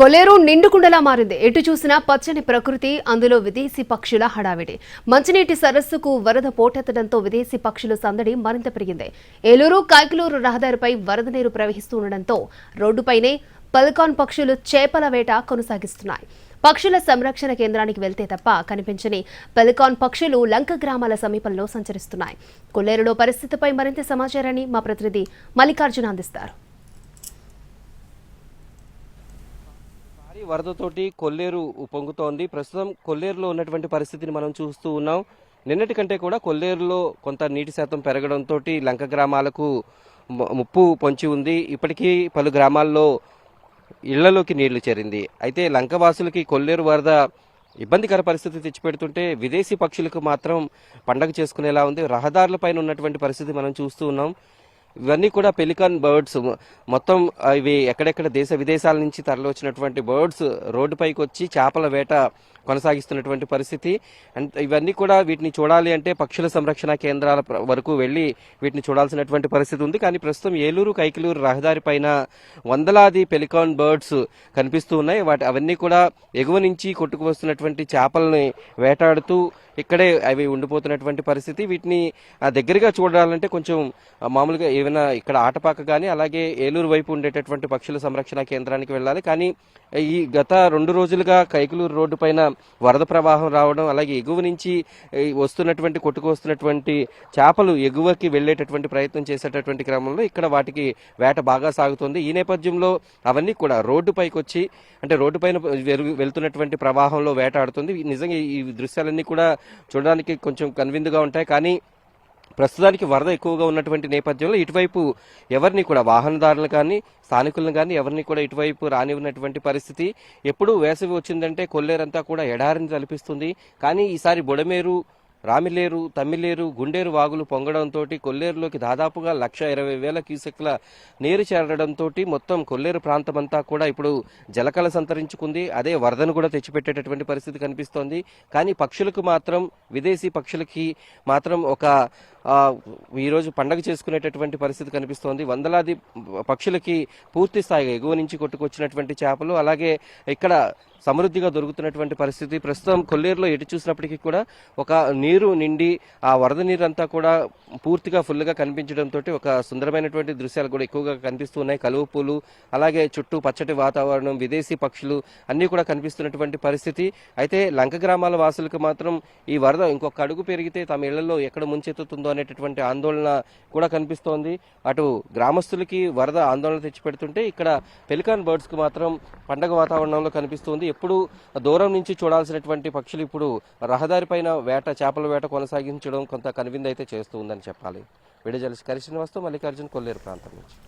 కొల్లేరు నిండుకుండలా మారింది. ఎటు చూసినా పచ్చని ప్రకృతి అందులో విదేశీ పక్షుల హడావిడి. మంచినీటి సరస్సుకు వరద పోటెత్తడంతో విదేశీ పక్షుల సందడి మరింత పెరిగింది. ఏలూరు కాకిలూరు రహదారిపై వరద నీరు ప్రవహిస్తుండటంతో రోడ్డుపైనే పల్కాన్ పక్షులు చేపల వేట కొనసాగిస్తున్నాయి. పక్షుల సంరక్షణ కేంద్రానికి వెళ్తే తప్ప కనిపించని పెలికాన్ పక్షులు లంక గ్రామాల సమీపంలో సంచరిస్తున్నాయి. కొల్లేరులో పరిస్థితిపై మరింత సమాచారాన్ని మా ప్రతినిధి మల్లికార్జున అందిస్తారు. వరదతోటి కొల్లేరు పొంగుతోంది. ప్రస్తుతం కొల్లేరులో ఉన్నటువంటి పరిస్థితిని మనం చూస్తూ ఉన్నాం. నిన్నటి కంటే కూడా కొల్లేరులో కొంత నీటి శాతం పెరగడంతో లంక గ్రామాలకు ముప్పు పొంచి ఉంది. ఇప్పటికీ పలు గ్రామాల్లో ఇళ్ళలోకి నీళ్ళు చేరింది. అయితే లంకవాసులకి కొల్లేరు వరద ఇబ్బందికర పరిస్థితి తెచ్చిపెడుతుంటే విదేశీ పక్షులకు మాత్రం పండగ చేసుకునేలా ఉంది. రహదారులపైన ఉన్నటువంటి పరిస్థితి మనం చూస్తూ ఉన్నాం. ఇవన్నీ కూడా పెలికాన్ బర్డ్స్. మొత్తం ఇవి ఎక్కడెక్కడ దేశ విదేశాల నుంచి తరలివచ్చినటువంటి బర్డ్స్ రోడ్డుపైకి వచ్చి చేపల వేట కొనసాగిస్తున్నటువంటి పరిస్థితి. అండ్ ఇవన్నీ కూడా వీటిని చూడాలి అంటే పక్షుల సంరక్షణ కేంద్రాల వరకు వెళ్ళి వీటిని చూడాల్సినటువంటి పరిస్థితి ఉంది. కానీ ప్రస్తుతం ఏలూరు కైకిలూరు రహదారి పైన వందలాది పెలికాన్ బర్డ్స్ కనిపిస్తూ ఉన్నాయి. వాటి అవన్నీ కూడా ఎగువ నుంచి కొట్టుకు వస్తున్నటువంటి చేపల్ని వేటాడుతూ ఇక్కడే అవి ఉండిపోతున్నటువంటి పరిస్థితి. వీటిని ఆ, దగ్గరగా చూడాలంటే కొంచెం మామూలుగా ఏమైనా ఇక్కడ ఆటపాక కానీ అలాగే ఏలూరు వైపు ఉండేటటువంటి పక్షుల సంరక్షణ కేంద్రానికి వెళ్ళాలి. కానీ ఈ గత రెండు రోజులుగా కైకులూరు రోడ్డు పైన వరద ప్రవాహం రావడం అలాగే ఎగువ నుంచి వస్తున్నటువంటి కొట్టుకు వస్తున్నటువంటి చేపలు ఎగువకి వెళ్ళేటటువంటి ప్రయత్నం చేసేటటువంటి క్రమంలో ఇక్కడ వాటికి వేట బాగా సాగుతుంది. ఈ నేపథ్యంలో అవన్నీ కూడా రోడ్డు పైకి వచ్చి అంటే రోడ్డు పైన వెళ్తున్నటువంటి ప్రవాహంలో వేటాడుతుంది. నిజంగా ఈ దృశ్యాలన్నీ కూడా చూడడానికి కొంచెం కన్విందుగా ఉంటాయి. కానీ ప్రస్తుతానికి వరద ఎక్కువగా ఉన్నటువంటి నేపథ్యంలో ఇటువైపు ఎవరిని కూడా వాహనదారులు కానీ స్థానికులను కానీ ఎవరిని కూడా ఇటువైపు రానివ్వనటువంటి పరిస్థితి. ఎప్పుడు వేసవి వచ్చిందంటే కొల్లేరంతా కూడా ఎడారిని తలపిస్తుంది. కానీ ఈసారి బొడమేరు రామిలేరు తమ్మిలేరు గుండేరు వాగులు పొంగడంతో కొల్లేరులోకి దాదాపుగా లక్ష ఇరవై వేల క్యూసెక్ల నీరు చేరడంతో మొత్తం కొల్లేరు ప్రాంతం అంతా కూడా ఇప్పుడు జలకళ సంతరించుకుంది. అదే వరదను కూడా తెచ్చిపెట్టేటటువంటి పరిస్థితి కనిపిస్తోంది. కానీ పక్షులకు మాత్రం విదేశీ పక్షులకి మాత్రం ఒక ఈరోజు పండగ చేసుకునేటటువంటి పరిస్థితి కనిపిస్తోంది. వందలాది పక్షులకి పూర్తి స్థాయిగా ఎగువ నుంచి కొట్టుకొచ్చినటువంటి చేపలు. అలాగే ఇక్కడ సమృద్ధిగా దొరుకుతున్నటువంటి పరిస్థితి. ప్రస్తుతం కొల్లేరులో ఎటు చూసినప్పటికీ కూడా ఒక నీరు నిండి ఆ వరద నీరు అంతా కూడా పూర్తిగా ఫుల్గా కనిపించడంతో ఒక సుందరమైనటువంటి దృశ్యాలు కూడా ఎక్కువగా కనిపిస్తున్నాయి కలువ పూలు అలాగే చుట్టూ పచ్చటి వాతావరణం విదేశీ పక్షులు అన్నీ కూడా కనిపిస్తున్నటువంటి పరిస్థితి. అయితే లంక గ్రామాల వాసులకు మాత్రం ఈ వరద ఇంకొక అడుగు పెరిగితే తమ ఇళ్ళలో ఎక్కడ ముంచెత్తుతుందో అనేటటువంటి ఆందోళన కూడా కనిపిస్తోంది. అటు గ్రామస్తులకి వరద ఆందోళన తెచ్చిపెడుతుంటే ఇక్కడ పెలికాన్ బర్డ్స్కు మాత్రం పండగ వాతావరణంలో కనిపిస్తుంది. ఎప్పుడు దూరం నుంచి చూడాల్సినటువంటి పక్షులు ఇప్పుడు రహదారి పైన వేట చేపల వేట కొనసాగించడం కొంత కనువిందైతే చేస్తూ ఉందని చెప్పాలి. విడుదల కరిసిన వస్తూ మల్లికార్జున కొల్లేరు ప్రాంతం నుంచి.